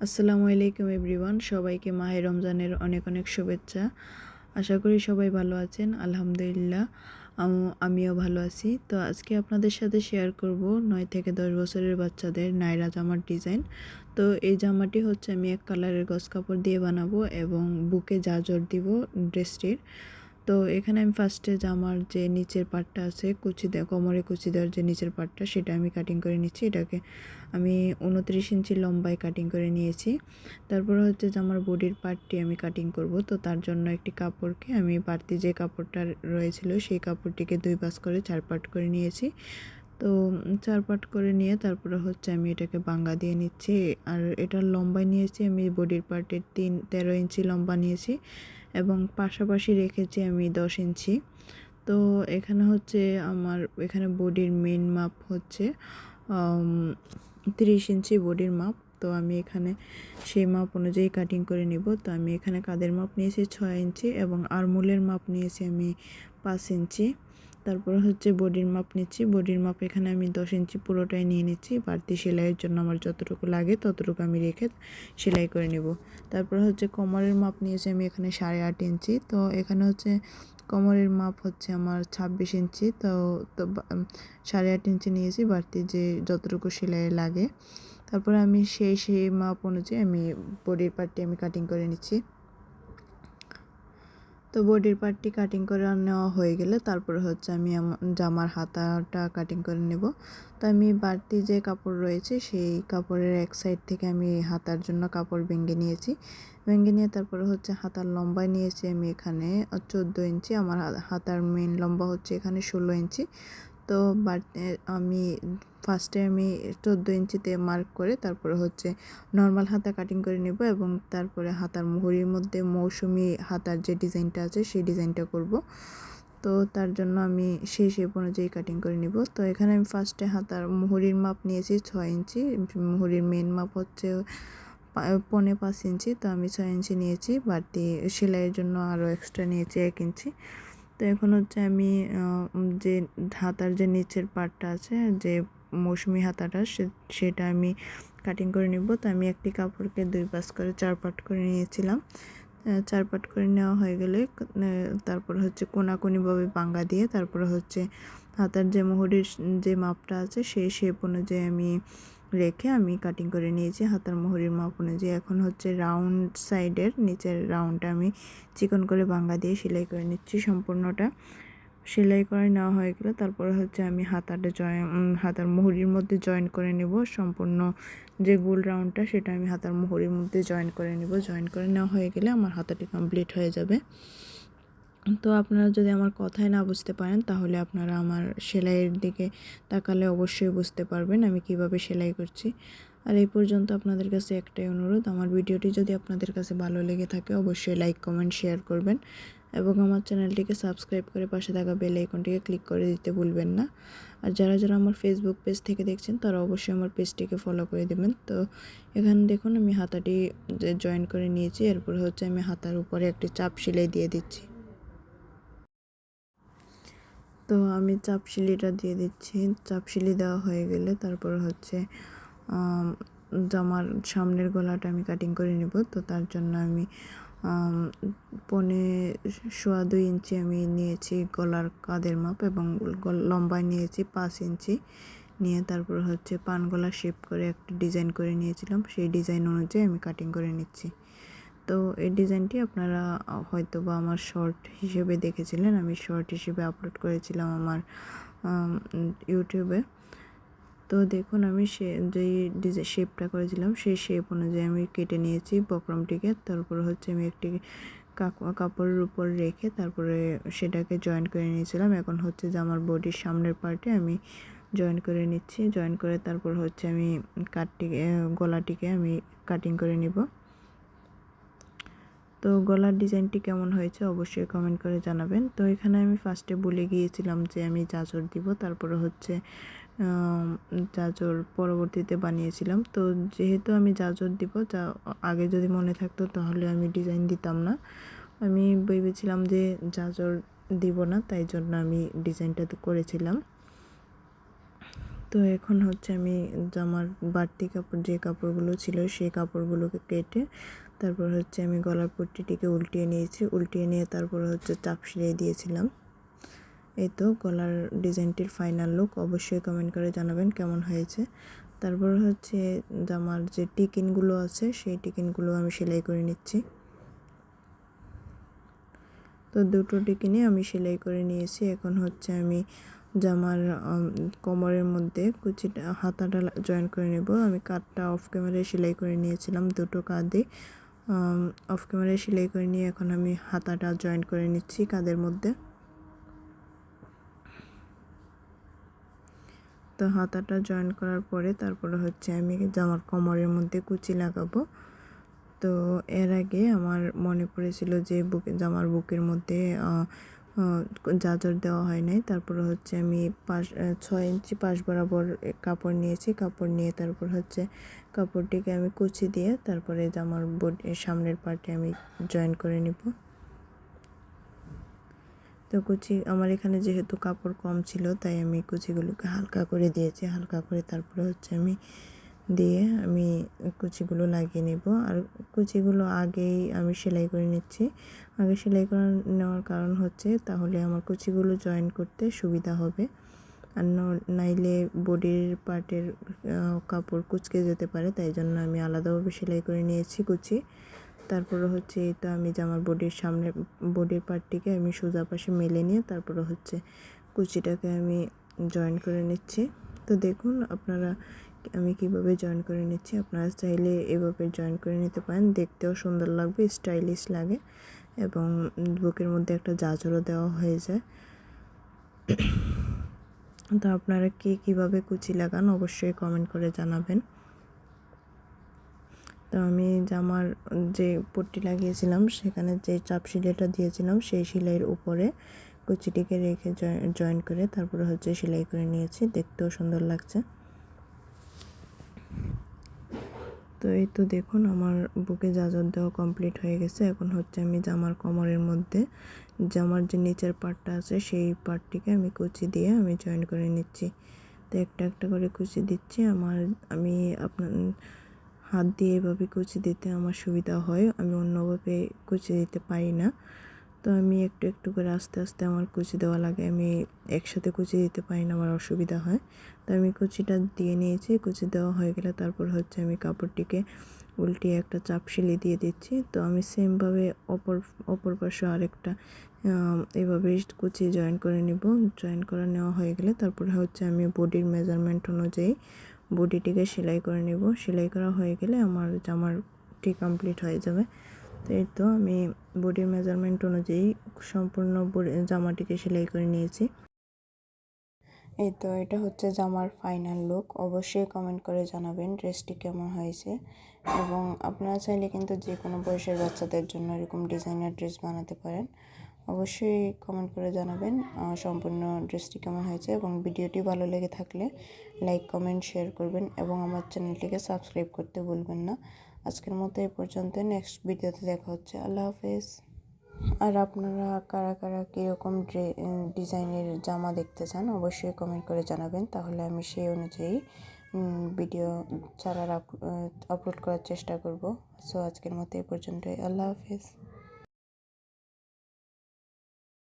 আসসালামু আলাইকুম এভরিওয়ান, সবাইকে মাহে রমজানের অনেক অনেক শুভেচ্ছা। আশা করি সবাই ভালো আছেন, আলহামদুলিল্লাহ। আমিও ভালো আছি। তো আজকে আপনাদের সাথে শেয়ার করব নয় থেকে দশ বছরের বাচ্চাদের নায়রা জামার ডিজাইন তো এই জামাটি হচ্ছে আমি এক কালারের গস কাপড় দিয়ে বানাবো এবং বুকে জাজর দিব ড্রেসটির তো এখানে আমি ফার্স্টে জামার যে নিচের পার্টটা আছে, কুচি কোমরে কুচি দেওয়ার যে নিচের পার্টটা সেটা আমি কাটিং করে নিচ্ছি। এটাকে আমি উনত্রিশ ইঞ্চি লম্বায় কাটিং করে নিয়েছি। তারপর হচ্ছে জামার বডির পার্টটি আমি কাটিং করব। তো তার জন্য একটি কাপড়কে আমি বাড়তি যে কাপড়টা রয়েছিল, সেই কাপড়টিকে দুই পাশ করে চার পার্ট করে নিয়েছি। তো চার পাট করে নিয়ে তারপরে হচ্ছে আমি এটাকে বাঙ্গা দিয়ে নিচ্ছি। আর এটার লম্বায় নিয়েছি আমি বডির পার্টের তিন, তেরো ইঞ্চি লম্বা নিয়েছি। এবং পাশাপাশি রেখেছি আমি দশ ইঞ্চি। তো এখানে হচ্ছে আমার, এখানে বডির মেন মাপ হচ্ছে তিরিশ ইঞ্চি বডির মাপ তো আমি এখানে সেই মাপ অনুযায়ী কাটিং করে নিব। তো আমি এখানে কাদের মাপ নিয়েছি? ছয় ইঞ্চি এবং আরমুলের মাপ নিয়েছি আমি পাঁচ ইঞ্চি। তারপর হচ্ছে বডির মাপ নিচ্ছি। বডির মাপ এখানে আমি দশ ইঞ্চি পুরোটাই নিয়ে নিচ্ছি। বাড়তি সেলাইয়ের জন্য আমার যতটুকু লাগে ততটুকু আমি রেখে সেলাই করে নেব। তারপর হচ্ছে কোমরের মাপ নিয়েছি আমি এখানে সাড়ে আট ইঞ্চি। তো এখানে হচ্ছে কোমরের মাপ হচ্ছে আমার ছাব্বিশ ইঞ্চি। তো তো সাড়ে আট ইঞ্চি নিয়েছি বাড়তি যে যতটুকু সেলাই লাগে। তারপর আমি সেই সেই মাপ অনুযায়ী আমি বডির পার্টটি আমি কাটিং করে নিচ্ছি। তো বডির পার্টটি কাটিং করে নেওয়া হয়ে গেলে তারপরে হচ্ছে আমি জামার হাতাটা কাটিং করে নেব। তো আমি বাড়তি যে কাপড় রয়েছে সেই কাপড়ের এক সাইড থেকে আমি হাতার জন্য কাপড় ভেঙে নিয়েছি। ভেঙে নিয়ে তারপরে হচ্ছে হাতার লম্বা নিয়েছি আমি এখানে চোদ্দ ইঞ্চি, আমার হাতার মেন লম্বা হচ্ছে এখানে ষোলো ইঞ্চি। তো আমি ফার্স্টে আমি চোদ্দ ইঞ্চিতে মার্ক করে তারপরে হচ্ছে নর্মাল হাতা কাটিং করে নেব এবং তারপরে হাতার মুহুরির মধ্যে মৌসুমি হাতার যে ডিজাইনটা আছে সেই ডিজাইনটা করব। তো তার জন্য আমি সেই শেপ অনুযায়ী কাটিং করে নিব। তো এখানে আমি ফার্স্টে হাতার মুহুরির মাপ নিয়েছি ছয় ইঞ্চি, মুহুরির মেন মাপ হচ্ছে পনে পাঁচ ইঞ্চি, তো আমি ছয় ইঞ্চি নিয়েছি, বাড়তি সেলাইয়ের জন্য আরও এক্সট্রা নিয়েছি এক ইঞ্চি। তো এখন হচ্ছে আমি যে হাতার যে নিচের পার্টটা আছে, যে মৌসুমি হাতাটা সেটা আমি কাটিং করে নিব। তো আমি একটি কাপড়কে দুই পাশ করে চার পাট করে নিয়েছিলাম। চার পাট করে নেওয়া হয়ে গেলে তারপর হচ্ছে কোনাকুনিভাবে বাঙ্গা দিয়ে, তারপরে হচ্ছে হাতার যে মোহরির, যে মাপটা আছে সেই শেপ অনুযায়ী আমি রেখে আমি কাটিং করে নিয়েছি হাতার মোহরির মাপ অনুযায়ী এখন হচ্ছে রাউন্ড সাইডের নিচের রাউন্ডটা আমি চিকন করে বাঙ্গা দিয়ে সেলাই করে নিচ্ছি সম্পূর্ণটা। সেলাই করে নেওয়া হয়ে গেলে তারপরে হচ্ছে আমি হাতাটা জয়েন হাতার মুহুরির মধ্যে জয়েন করে নেব। সম্পূর্ণ যে গোল রাউন্ডটা সেটা আমি হাতার মুহুরির মধ্যে জয়েন করে নেব। জয়েন করে নেওয়া হয়ে গেলে আমার হাতাটি কমপ্লিট হয়ে যাবে। তো আপনারা যদি আমার কথায় না বুঝতে পারেন, তাহলে আপনারা আমার সেলাইয়ের দিকে তাকালে অবশ্যই বুঝতে পারবেন আমি কীভাবে সেলাই করছি। আর এই পর্যন্ত আপনাদের কাছে একটাই অনুরোধ, আমার ভিডিওটি যদি আপনাদের কাছে ভালো লেগে থাকে, অবশ্যই লাইক, কমেন্ট, শেয়ার করবেন এবং আমার চ্যানেলটিকে সাবস্ক্রাইব করে পাশে থাকা বেল আইকনটিকে ক্লিক করে দিতে ভুলবেন না। আর যারা যারা আমার ফেসবুক পেজ থেকে দেখছেন, তারা অবশ্যই আমার পেজটিকে ফলো করে দেবেন। তো এখানে দেখুন, আমি হাতাটি জয়েন করে নিয়েছি, এরপর হচ্ছে আমি হাতার উপরে একটি চাপ সেলাই দিয়ে দিচ্ছি। তো আমি চাপ সিলিটা দিয়ে দিচ্ছি। চাপ সিলি দেওয়া হয়ে গেলে তারপর হচ্ছে জামার সামনের গলাটা আমি কাটিং করে নেব। তো তার জন্য আমি পনে সোয়া দুই ইঞ্চি আমি নিয়েছি গলার কাদের মাপ এবং লম্বায় নিয়েছি পাঁচ ইঞ্চি। নিয়ে তারপর হচ্ছে পান গলা শেপ করে একটা ডিজাইন করে নিয়েছিলাম। সেই ডিজাইন অনুযায়ী আমি কাটিং করে নিচ্ছি। তো এই ডিজাইনটি আপনারা হয়তো বা আমার শর্ট হিসেবে দেখেছিলেন। আমি শর্ট হিসেবে আপলোড করেছিলাম আমার ইউটিউবে। তো দেখুন, আমি সে, যেই ডিজাইন শেপটা করেছিলাম, সেই শেপ অনুযায়ী আমি কেটে নিয়েছি বক্রমটিকে। তারপর হচ্ছে আমি একটি কাপড়ের উপর রেখে তারপরে সেটাকে জয়েন করে নিয়েছিলাম। এখন হচ্ছে যে আমার বডির সামনের পার্টে আমি জয়েন করে নিচ্ছি। জয়েন করে তারপর হচ্ছে আমি কাটটিকে, গলাটিকে আমি কাটিং করে নিব। তো গলার ডিজাইনটি কেমন হয়েছে অবশ্যই কমেন্ট করে জানাবেন। তো এখানে আমি ফার্স্টে বলে গিয়েছিলাম যে আমি চাচর দিব, তারপরে হচ্ছে চাচর পরবর্তীতে বানিয়েছিলাম। তো যেহেতু আমি চাচর দিব, যা আগে যদি মনে থাকতো তাহলে আমি ডিজাইন দিতাম না। আমি ভেবেছিলাম যে চাচর দিব না, তাই জন্য আমি ডিজাইনটা করেছিলাম। তো এখন হচ্ছে আমি জামার বাড়তি কাপড়, যে কাপড়গুলো ছিল সেই কাপড়গুলোকে কেটে তারপর হচ্ছে আমি গলার পট্টিটিকে উল্টিয়ে নিয়েছি। উল্টিয়ে নিয়ে তারপর হচ্ছে চাপ সিলাই দিয়েছিলাম। এই তো গলার ডিজাইনটির ফাইনাল লুক অবশ্যই কমেন্ট করে জানাবেন কেমন হয়েছে। তারপর হচ্ছে জামার যে টিকিনগুলো আছে সেই টিকিনগুলো আমি সেলাই করে নিচ্ছি। তো দুটো টিকিনে আমি সেলাই করে নিয়েছি। এখন হচ্ছে আমি জামার কোমরের মধ্যে কুচিটা, হাতাটা জয়েন করে নেব। আমি কাঠটা অফ ক্যামেরায় সেলাই করে নিয়েছিলাম দুটো কাঁধে। অফ ক্যামেরায় সেলাই করে নিয়ে এখন আমি হাতাটা জয়েন করে নিচ্ছি কাঁধের মধ্যে। তো হাতাটা জয়েন করার পরে তারপরে হচ্ছে আমি জামার কোমরের মধ্যে কুচি লাগাবো। তো এর আগে আমার মনে পড়েছিল যে বুকে জামার বুকের মধ্যে জাজর দেওয়া হয় নাই। তারপর হচ্ছে আমি পাশ ছয় ইঞ্চি পাশ বরাবর কাপড় নিয়েছি। কাপড় নিয়ে তারপর হচ্ছে কাপড়টিকে আমি কুচি দিয়ে তারপরে জামার বডি সামনের পার্টে আমি জয়েন করে নিব। তো কুচি, আমার এখানে যেহেতু কাপড় কম ছিল, তাই আমি কুচিগুলোকে হালকা করে দিয়েছি। হালকা করে তারপরে হচ্ছে আমি দিয়ে আমি কুচিগুলো লাগিয়ে নেব। আর কুচিগুলো আগেই আমি সেলাই করে নিচ্ছি। আগে সেলাই করে নেওয়ার কারণ হচ্ছে তাহলে আমার কুচিগুলো জয়েন করতে সুবিধা হবে। আর নাইলে বডির পার্টের কাপড় কুচকে যেতে পারে, তাই জন্য আমি আলাদাভাবে সেলাই করে নিয়েছি কুচি। তারপরে হচ্ছে এটা আমি জামার বডির সামনে, বডির পার্টটিকে আমি সোজা পাশে মেলে নিয়ে তারপরে হচ্ছে কুচিটাকে আমি জয়েন করে নিচ্ছি। তো দেখুন, আপনারা আমি কীভাবে জয়েন করে নিচ্ছি? আপনারা চাইলে এভাবে জয়েন করে নিতে পারেন। দেখতেও সুন্দর লাগবে স্টাইলিশ লাগে এবং বুকের মধ্যে একটা জাজরও দেওয়া হয়ে যায়। তো আপনারা কে কীভাবে কুচি লাগান অবশ্যই কমেন্ট করে জানাবেন। তো আমি জামার যে পট্টি লাগিয়েছিলাম, সেখানে যে চাপ সিলাইটা দিয়েছিলাম, সেই সেলাইয়ের উপরে কুচিটিকে রেখে জয়েন করে তারপরে হচ্ছে সেলাই করে নিয়েছি। দেখতেও সুন্দর লাগছে। তো এই তো দেখুন আমার বুকে জাজর দেওয়া কমপ্লিট হয়ে গেছে। এখন হচ্ছে আমি জামার কোমরের মধ্যে, জামার যে নিচের পার্টটা আছে সেই পার্টটিকে আমি কুচি দিয়ে আমি জয়েন করে নিচ্ছি। তো একটা একটা করে কুচি দিচ্ছি। আমার, আমি আপনার হাত দিয়ে এভাবে কুচি দিতে আমার সুবিধা হয়। আমি অন্যভাবে কুচি দিতে পারি না। তো আমি একটু একটু করে আস্তে আস্তে আমার কুচি দেওয়া লাগে। আমি একসাথে কুচি দিতে পারি না, আমার অসুবিধা হয়। তো আমি কুচিটা দিয়ে নিয়েছি, কুচি দেওয়া হয়ে গেলে তারপর হচ্ছে আমি কাপড়টিকে উল্টিয়ে একটা চাপ সিলি দিয়ে দিচ্ছি। তো আমি সেমভাবে অপর অপর পাশে আরেকটা এভাবে কুচি জয়েন করে নিব। জয়েন করা নেওয়া হয়ে গেলে তারপরে হচ্ছে আমি বডির মেজারমেন্ট অনুযায়ী বডিটিকে সেলাই করে নেব। সেলাই করা হয়ে গেলে আমার জামারটি কমপ্লিট হয়ে যাবে। এই তো আমি বডির মেজারমেন্ট অনুযায়ী সম্পূর্ণ জামাটিকে সেলাই করে নিয়েছি। এই তো এটা হচ্ছে জামার ফাইনাল লুক অবশ্যই কমেন্ট করে জানাবেন ড্রেসটি কেমন হয়েছে। এবং আপনারা চাইলে কিন্তু যে কোনো বয়সের বাচ্চাদের জন্য এরকম ডিজাইনার ড্রেস বানাতে পারেন। অবশ্যই কমেন্ট করে জানাবেন সম্পূর্ণ ড্রেসটি কেমন হয়েছে এবং ভিডিওটি ভালো লেগে থাকলে লাইক কমেন্ট শেয়ার করবেন এবং আমার চ্যানেলটিকে সাবস্ক্রাইব করতে ভুলবেন না। আজকের মতো এই পর্যন্ত। নেক্সট ভিডিওতে দেখা হচ্ছে। আল্লাহ হাফেজ। আর আপনারা কারা কারা কীরকম ড্রে ডিজাইনের জামা দেখতে চান অবশ্যই কমেন্ট করে জানাবেন। তাহলে আমি সেই অনুযায়ী ভিডিও ছাড়ার আপলোড করার চেষ্টা করব। সো আজকের মতো এই পর্যন্তই। আল্লাহ হাফেজ।